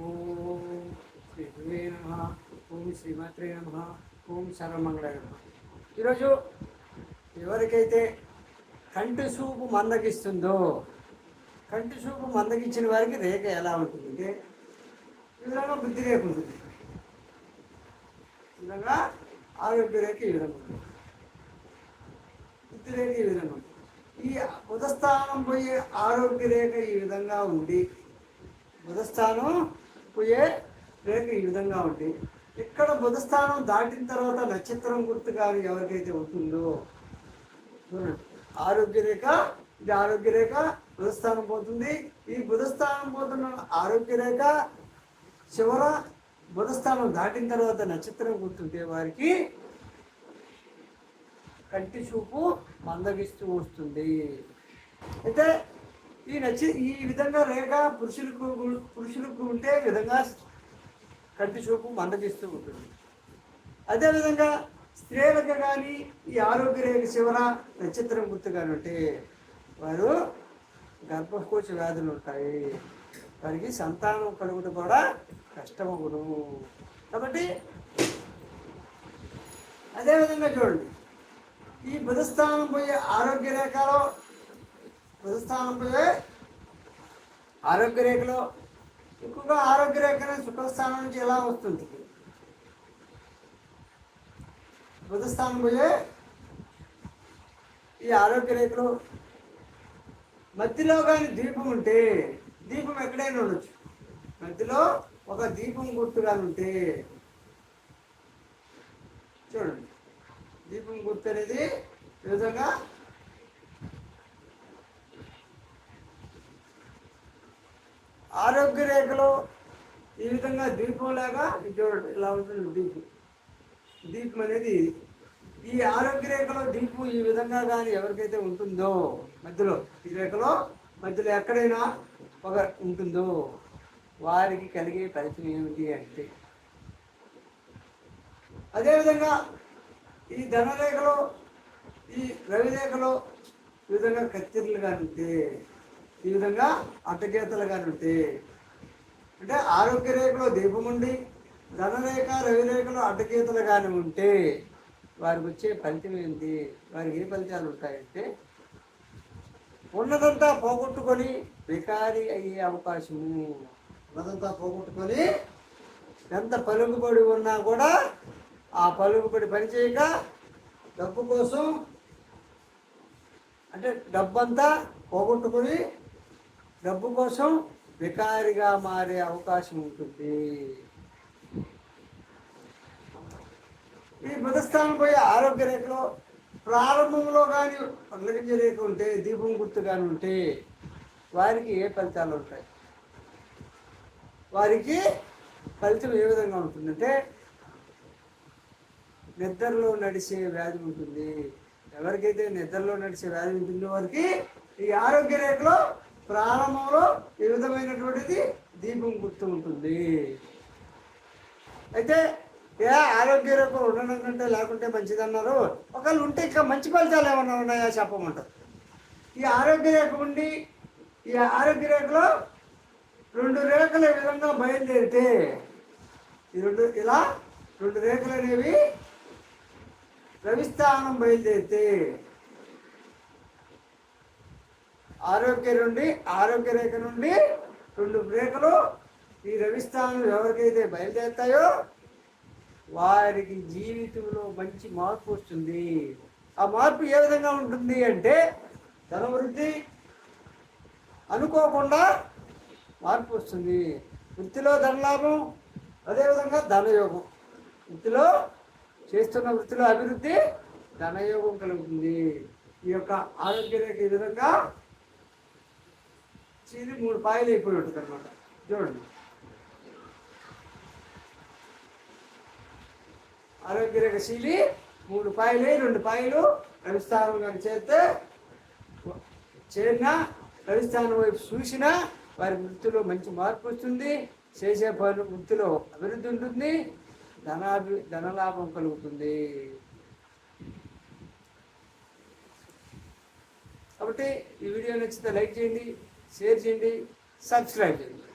ఓం శ్రీ గురువే నమ ఓం శ్రీమాత్రే నమ ఓం సర్వమంగళ నమ ఈరోజు ఎవరికైతే కంటి చూపు మందగిస్తుందో కంటి చూపు మందగించిన వారికి రేఖ ఎలా ఉంటుంది? అంటే ఈ విధంగా బుద్ధి రేఖ ఉంటుంది. ఈ విధంగా ఆరోగ్య రేఖ ఈ విధంగా ఉంటుంది. బుద్ధి రేఖ ఈ విధంగా ఉంటుంది. ఈ ఉదస్థానం పోయి ఆరోగ్య రేఖ ఈ విధంగా ఉండి బుధస్థానం పోయే రేఖ ఈ విధంగా ఉంది. ఇక్కడ బుధస్థానం దాటిన తర్వాత నక్షత్రం గుర్తు కానీ ఎవరికైతే ఉంటుందో? ఆరోగ్య రేఖ ఇది ఆరోగ్య రేఖ బుధస్థానం పోతుంది. ఈ బుధస్థానం పోతున్న ఆరోగ్య రేఖ చివర బుధస్థానం దాటిన తర్వాత నక్షత్రం గుర్తుంటే వారికి కంటి చూపు మందగిస్తూ వస్తుంది. అయితే ఈ నచ్చి ఈ విధంగా రేఖ పురుషులకు పురుషులకు ఉంటే విధంగా కంటి చూపు మందగిస్తూ ఉంటుంది. అదేవిధంగా స్త్రీలకు కానీ ఈ ఆరోగ్య రేఖ చివర నక్షత్రం గుర్తు కానీ ఉంటే వారు గర్భకోశ వ్యాధులు ఉంటాయి. వారికి సంతానం కలుగుట కూడా కష్టమగును. కాబట్టి అదేవిధంగా చూడండి. ఈ బుధస్థానం పోయే ఆరోగ్య రేఖలో బుధస్థానం ఆరోగ్య రేఖలో ఎక్కువగా ఆరోగ్య రేఖ అనేది సుఖస్థానం నుంచి ఎలా వస్తుంది? బుధస్థానం ఈ ఆరోగ్య రేఖలో మధ్యలో కానీ దీపం ఉంటే దీపం ఎక్కడైనా ఉండొచ్చు. మధ్యలో ఒక దీపం గుర్తుగా ఉంటే చూడండి. దీపం గుర్తు అనేది ఈ విధంగా ఆరోగ్య రేఖలో ఈ విధంగా దీపం లాగా చూడండి ఇలా ఉంటుంది దీపం. దీపం అనేది ఈ ఆరోగ్య రేఖలో దీపం ఈ విధంగా కానీ ఎవరికైతే ఉంటుందో మధ్యలో ఈ రేఖలో మధ్యలో ఎక్కడైనా ఒక ఉంటుందో వారికి కలిగే ఫలితం ఏమిటి అంటే అదేవిధంగా ఈ ధనరేఖలో ఈ రవిరేఖలో ఈ విధంగా కత్తిరలు కానీ ఉంటే ఈ విధంగా అడ్డగీతలు ఉంటే అంటే ఆరోగ్య రేఖలో దీపముండి ఉండి ధనరేఖ రవిరేఖలో అడ్డగీతలు కానీ ఉంటే వారికి వచ్చే ఫలితం ఏంటి? వారికి ఏ ఫలితాలు ఉంటాయంటే ఉన్నదంతా పోగొట్టుకొని వికారి అయ్యే అవకాశము. ఉన్నదంతా పోగొట్టుకొని ఎంత పలుకుబడి ఉన్నా కూడా ఆ పలుకుబడి పనిచేయక డబ్బు కోసం అంటే డబ్బంతా పోగొట్టుకొని డబ్బు కోసం వికారిగా మారే అవకాశం ఉంటుంది. ఈ బుధస్థానం పోయే ఆరోగ్య రేఖలో ప్రారంభంలో కానీ పంగడించే రేఖ ఉంటే దీపం గుర్తు కానీ ఉంటే వారికి ఏ ఫలితాలు ఉంటాయి? వారికి ఫలితం ఏ విధంగా ఉంటుందంటే నిద్రలో నడిచే వ్యాధి ఉంటుంది. ఎవరికైతే నిద్రలో నడిచే వ్యాధి ఉంటుందో వారికి ఈ ఆరోగ్య రేఖలో ప్రారంభంలో ఈ విధమైనటువంటిది దీపం గుర్తు ఉంటుంది. అయితే ఏ ఆరోగ్య రేఖ కంటే లేకుంటే మంచిది అన్నారు ఒకవేళ ఉంటే ఇంకా మంచి ఫలితాలు ఏమన్నా ఉన్నాయా చెప్పమంటారు ఈ ఆరోగ్య రేఖ ఉండి ఈ ఆరోగ్య రేఖలో రెండు రేఖలు ఈ విధంగా బయలుదేరితే ఈ రెండు ఇలా రెండు రేఖలు అనేవి రవిస్థానం బయలుదేరితే ఆరోగ్య నుండి ఆరోగ్య రేఖ నుండి రెండు రేఖలు ఈ రవిస్థానం ఎవరికైతే బయలుదేరుతాయో వారికి జీవితంలో మంచి మార్పు వస్తుంది. ఆ మార్పు ఏ విధంగా ఉంటుంది అంటే ధనవృద్ధి అనుకోకుండా మార్పు వస్తుంది. వృత్తిలో ధనలాభం అదేవిధంగా ధనయోగం. వృత్తిలో చేస్తున్న వృత్తిలో అభివృద్ధి ధనయోగం కలుగుతుంది. ఈ యొక్క ఆరోగ్య రేఖ ఈ విధంగా చీలి మూడు పాయలు అయిపోయి ఉంటుంది అనమాట చూడండి. ఆరోగ్య రేఖ మూడు పాయలు రెండు పాయలు రవిస్థానం కానీ చేస్తే చేరినా రవిస్థానం వైపు చూసినా వారి వృత్తిలో మంచి మార్పు వస్తుంది చేసే పని వృత్తిలో అభివృద్ధి ఉంటుంది ధనాభి ధనలాభం కలుగుతుంది. కాబట్టి ఈ వీడియో నచ్చితే లైక్ చేయండి షేర్ చేయండి సబ్స్క్రైబ్ చేయండి.